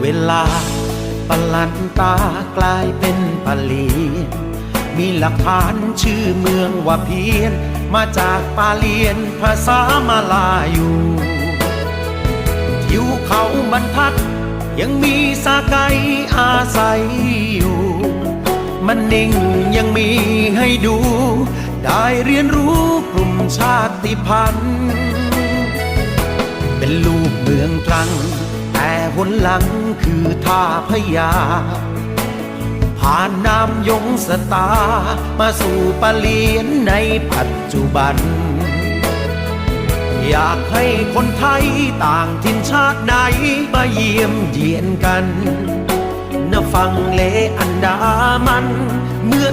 เวลาปลันตากลายเป็นปะเลียนมีหลักฐานชื่อเมืองว่าเพียน มาจากปาเลียนภาษามาลาอยู่ทิวเขาบรรทัด ยังมีสาไกอาศัยอยู่ มันนิ่งยังมีให้ดู ได้เรียนรู้กลุ่มชาติพันธุ์ เป็นลูกเมืองตรัง หนหลังคือท่าพยา ผ่านน้ำยงสตา มาสู่ปะเลียนในปัจจุบัน อยากให้คนไทยต่างถิ่นชาติไหน มาเยี่ยมเยียนกันนฟังเลอันดามันเหมือน